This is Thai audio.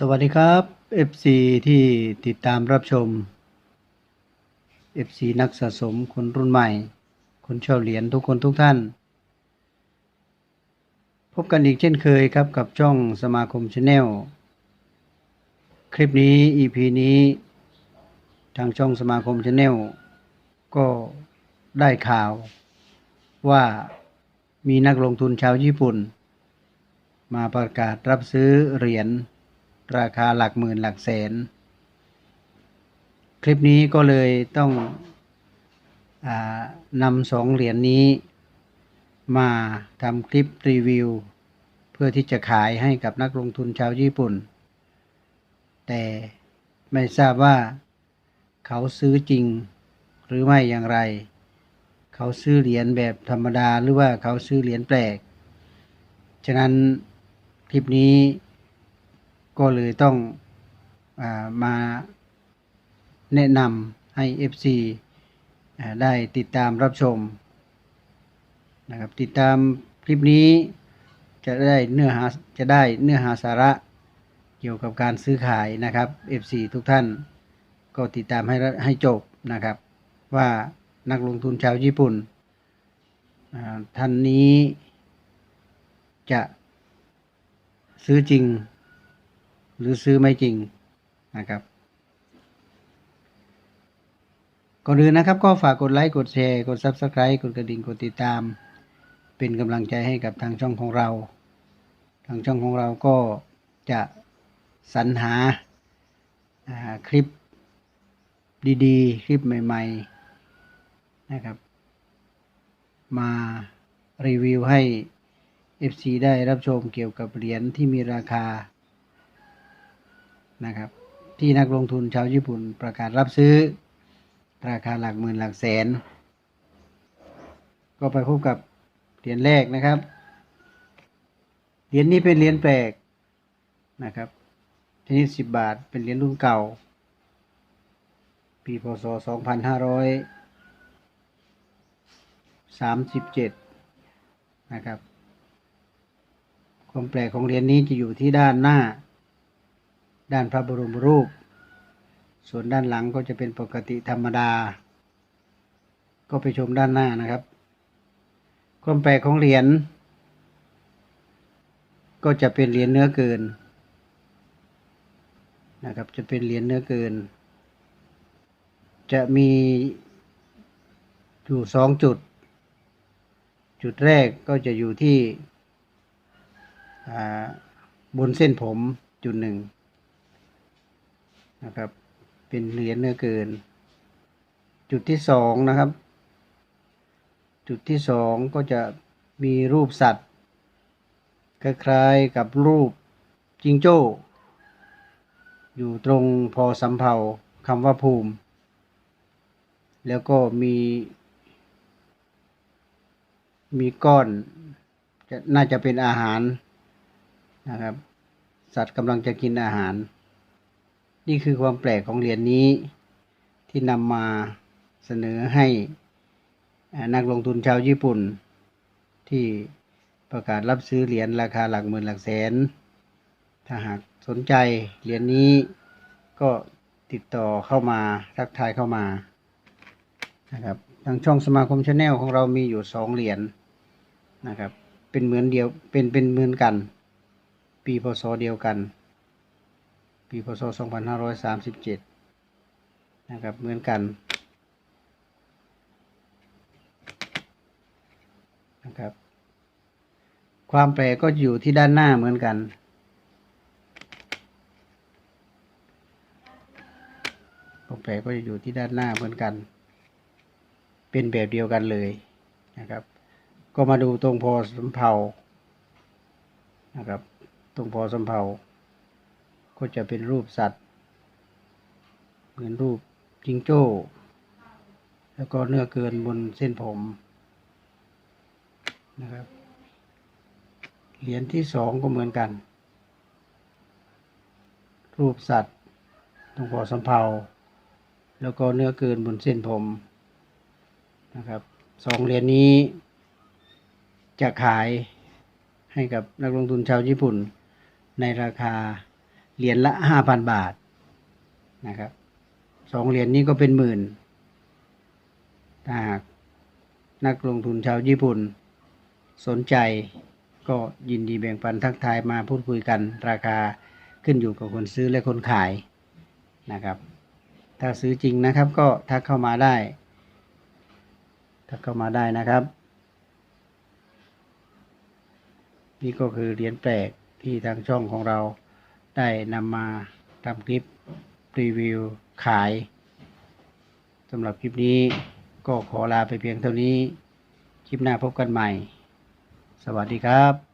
สวัสดีครับ FC ที่ติดตามรับชม FC นักสะสมคนรุ่นใหม่ คนชอบเหรียญทุกคนทุกท่าน พบกันอีกเช่นเคยครับกับช่องสมาคมชาแนลคลิปนี้ EP นี้ ทางช่องสมาคมชาแนลก็ได้ข่าวว่ามีนักลงทุนชาวญี่ปุ่น มาประกาศรับซื้อเหรียญ ราคาหลักหมื่นหลักแสน คลิปนี้ก็เลยต้องอนำสองเหรียญนนี้ มาทำคลิปรีวิว เพื่อที่จะขายให้กับนักลงทุนชาวญี่ปุ่น แต่ไม่ทราบว่าเขาซื้อจริงหรือไม่อย่างไร เขาซื้อเหรียญแบบธรรมดาหรือว่าเขาซื้อเหรียญแปลก ฉะนั้นคลิปนี้ ก็เลยต้องอามาแนะนำให้ FC ได้ติดตามรับชมนะครับติดตามคลิปนี้จะได้เนื้อหาจะได้เนื้อหาสาระเกี่ยวกับการซื้อขายนะครับ FC ทุกท่านก็ติดตามให้ให้จบนะครับ ว่านักลงทุนชาวญี่ปุ่นท่านนี้จะซื้อจริง หรือซื้อไม่จริงนะครับก่อนอื่นนะครับก็ฝากกดไลค์กดแชร์กด Subscribe กดกระดิ่งกดติดตาม เป็นกำลังใจให้กับทางช่องของเรา ทางช่องของเราก็จะสรรหาาคลิปดีๆ คลิปใหม่ๆนะครับ มารีวิวให้ FC ได้รับชมเกี่ยวกับเหรียญที่มีราคา นะครับ ที่นักลงทุนชาวญี่ปุ่นประกาศรับซื้อ ราคาหลักหมื่นหลักแสน ก็ไปพบกับเหรียญแรกนะครับเหรียญนี้เป็นเหรียญแปลกนะครับชนิดสิบบาทเป็นเหรียญรุ่นเก่า ปีพศสองพันห้าร้อยสามสิบเจ็ดนะครับ ความแปลกของเหรียญนี้จะอยู่ที่ด้านหน้า ด้านพระบรมรูป ส่วนด้านหลังก็จะเป็นปกติธรรมดา ก็ไปชมด้านหน้านะครับ ความแปลกของเหรียญก็จะเป็นเหรียญเนื้อเกินนะครับ จะเป็นเหรียญเนื้อเกิน จะมีอยู่สองจุด จุดแรกก็จะอยู่ที่บนเส้นผมจุดหนึ่ง นะครับ เป็นเหรียญเนื้อเกิน จุดที่สองนะครับ จุดที่สองก็จะมีรูปสัตว์ คล้ายๆกับรูปจิงโจ้ อยู่ตรงพอสำเภาคำว่าภูมิ แล้วก็มี มีก้อนจะน่าจะเป็นอาหารนะครับ สัตว์กำลังจะกินอาหาร นี่คือความแปลกของเหรียญนี้ที่นำมาเสนอให้นักลงทุนชาวญี่ปุ่น ที่ประกาศรับซื้อเหรียญราคาหลักหมื่นหลักแสน ถ้าหากสนใจเหรียญนี้ก็ติดต่อเข้ามาทักทายเข้ามานะครับทางช่องสมาคมชาแนลของเรามีอยู่สองเหรียญนะครับเป็นเหมือนเดียวเป็นเป็นเหมือนกัน ปีพศเดียวกัน ปีพศ 2537 นะครับ เหมือนกันนะครับ ความแปลก็อยู่ที่ด้านหน้าเหมือนกันความแปลก็จะอยู่ที่ด้านหน้าเหมือนกัน เป็นแบบเดียวกันเลยนะครับ ก็มาดูตรงพอสำเภานะครับ ตรงพอสำเภา ก็จะเป็นรูปสัตว์ เหมือนรูปจิงโจ้ แล้วก็เนื้อเกินบนเส้นผมนะครับ เหรียญที่สองก็เหมือนกัน รูปสัตว์ตรงพอสำเภาแล้วก็เนื้อเกินบนเส้นผมนะครับสองเหรียญนี้จะขายให้กับนักลงทุนชาวญี่ปุ่นในราคา เหรียญละห้าพันบาทนะครับสองเหรียญนี้ก็เป็นหมื่นถ้าหากนักลงทุนชาวญี่ปุ่น สนใจก็ยินดีแบ่งปันทักทายมาพูดคุยกันราคาขึ้นอยู่กับคนซื้อและคนขายนะครับ ถ้าซื้อจริงนะครับก็ทักเข้ามาได้ ทักเข้ามาได้นะครับ นี่ก็คือเหรียญแปลกที่ทางช่องของเรา ได้นำมาทำคลิปรีวิวขายสำหรับคลิปนี้ก็ขอลาไปเพียงเท่านี้ คลิปหน้าพบกันใหม่ สวัสดีครับ